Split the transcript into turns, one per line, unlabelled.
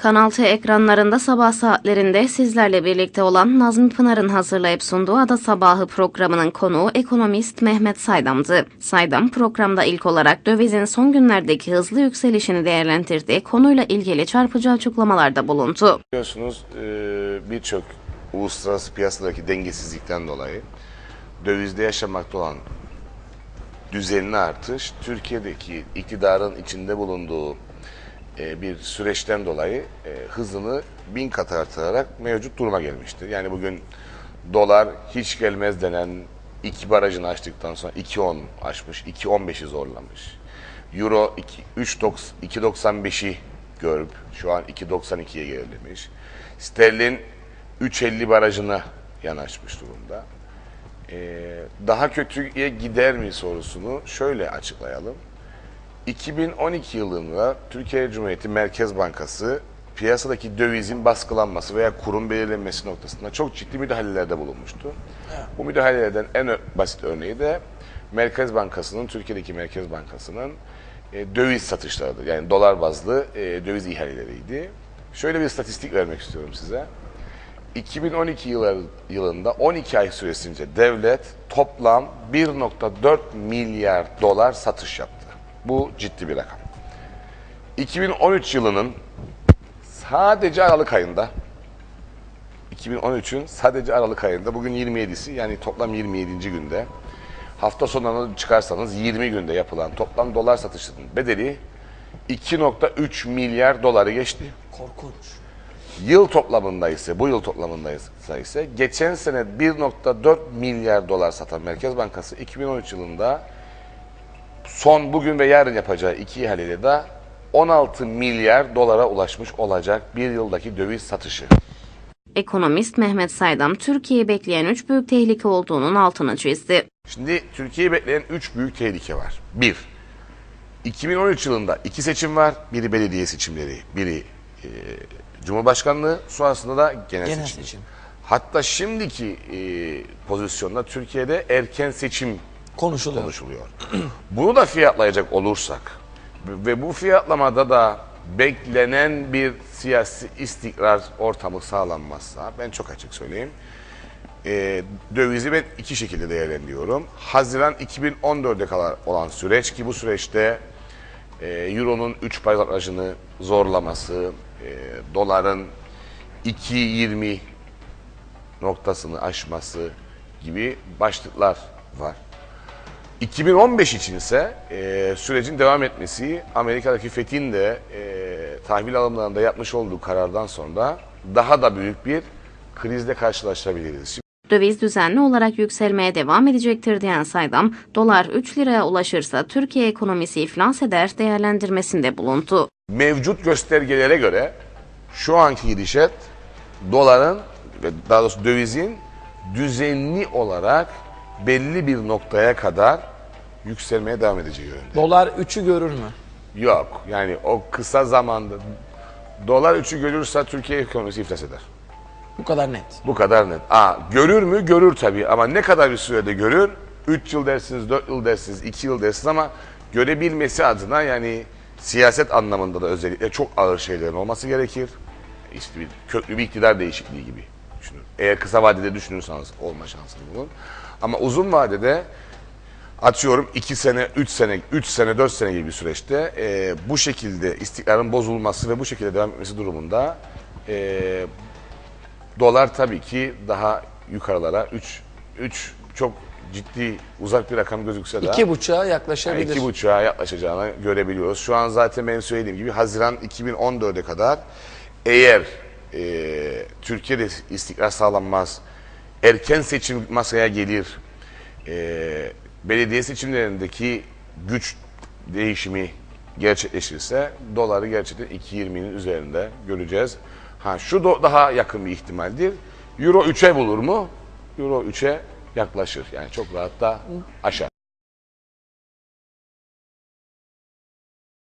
Kanal T ekranlarında sabah saatlerinde sizlerle birlikte olan Nazmi Pınar'ın hazırlayıp sunduğu Ada Sabahı programının konuğu ekonomist Mehmet Saydam'dı. Saydam programda ilk olarak dövizin son günlerdeki hızlı yükselişini değerlendirdi, konuyla ilgili çarpıcı açıklamalarda bulundu.
Biliyorsunuz e, birçok uluslararası piyasadaki dengesizlikten dolayı dövizde yaşamakta olan düzenli artış Türkiye'deki iktidarın içinde bulunduğu bir süreçten dolayı e, hızını bin kat artırarak mevcut duruma gelmiştir. Yani bugün dolar hiç gelmez denen iki barajını açtıktan sonra 2.10 aşmış, 2.15'i zorlamış. Euro 2 3.90 2.95'i görüp şu an 2.92'ye gerilemiş. Sterlin 3.50 barajına yanaşmış durumda. Ee, daha kötüye gider mi sorusunu şöyle açıklayalım. 2012 yılında Türkiye Cumhuriyeti Merkez Bankası piyasadaki dövizin baskılanması veya kurun belirlenmesi noktasında çok ciddi müdahalelerde bulunmuştu. Bu müdahalelerden en basit örneği de Merkez Bankası'nın, Türkiye'deki Merkez Bankası'nın e, döviz satışlarıdır. Yani dolar bazlı e, döviz ihaleleriydi. Şöyle bir istatistik vermek istiyorum size. 2012 yılı- yılında 12 ay süresince devlet toplam 1.4 milyar dolar satış yaptı. Bu ciddi bir rakam. 2013 yılının sadece Aralık ayında 2013'ün sadece Aralık ayında bugün 27'si yani toplam 27. günde hafta sonlarını çıkarsanız 20 günde yapılan toplam dolar satışının bedeli 2.3 milyar doları geçti.
Korkunç.
Yıl toplamında ise, bu yıl toplamında ise geçen sene 1.4 milyar dolar satan Merkez Bankası 2013 yılında son bugün ve yarın yapacağı iki ihaleyle de 16 milyar dolara ulaşmış olacak bir yıldaki döviz satışı.
Ekonomist Mehmet Saydam, Türkiye'yi bekleyen üç büyük tehlike olduğunun altını çizdi.
Şimdi Türkiye'yi bekleyen üç büyük tehlike var. Bir, 2013 yılında iki seçim var. Biri belediye seçimleri, biri e, Cumhurbaşkanlığı, sonrasında da genel,
Genel
seçim.
seçim.
Hatta şimdiki e, pozisyonda Türkiye'de erken seçim
Konuşuluyor.
konuşuluyor. Bunu da fiyatlayacak olursak ve bu fiyatlamada da beklenen bir siyasi istikrar ortamı sağlanmazsa ben çok açık söyleyeyim. E, dövizi ben iki şekilde değerlendiriyorum. Haziran 2014'e kadar olan süreç ki bu süreçte e, Euro'nun 3 paylaşını zorlaması, e, doların 2.20 noktasını aşması gibi başlıklar var. 2015 için ise e, sürecin devam etmesi Amerika'daki FED'in de e, tahvil alımlarında yapmış olduğu karardan sonra daha da büyük bir krizle karşılaşabiliriz.
Döviz düzenli olarak yükselmeye devam edecektir diyen Saydam, dolar 3 liraya ulaşırsa Türkiye ekonomisi iflas eder değerlendirmesinde bulundu.
mevcut göstergelere göre şu anki gidişat doların ve daha doğrusu dövizin düzenli olarak belli bir noktaya kadar yükselmeye devam edeceği yönünde.
Dolar 3'ü görür mü?
Yok. Yani o kısa zamanda dolar 3'ü görürse Türkiye ekonomisi iflas eder.
Bu kadar net.
Bu kadar net. Aa, görür mü? Görür tabii ama ne kadar bir sürede görür? 3 yıl dersiniz, 4 yıl dersiniz, 2 yıl dersiniz ama görebilmesi adına yani siyaset anlamında da özellikle çok ağır şeylerin olması gerekir. İşte bir köklü bir iktidar değişikliği gibi düşünün. Eğer kısa vadede düşünürseniz olma şansınız bulun. Ama uzun vadede atıyorum 2 sene, 3 sene, 3 sene, 4 sene gibi bir süreçte e, bu şekilde istikrarın bozulması ve bu şekilde devam etmesi durumunda e, dolar tabii ki daha yukarılara 3 3 çok ciddi uzak bir rakam gözükse de
İki buçuğa
yani
yaklaşabilir.
iki buçuğa yaklaşacağını görebiliyoruz. Şu an zaten benim söylediğim gibi Haziran 2014'e kadar eğer e, Türkiye'de istikrar sağlanmaz, erken seçim masaya gelir, e, belediye seçimlerindeki güç değişimi gerçekleşirse doları gerçekten 2.20'nin üzerinde göreceğiz. Ha şu do- daha yakın bir ihtimaldir. Euro 3'e bulur mu? Euro 3'e yaklaşır. Yani çok rahat da aşar.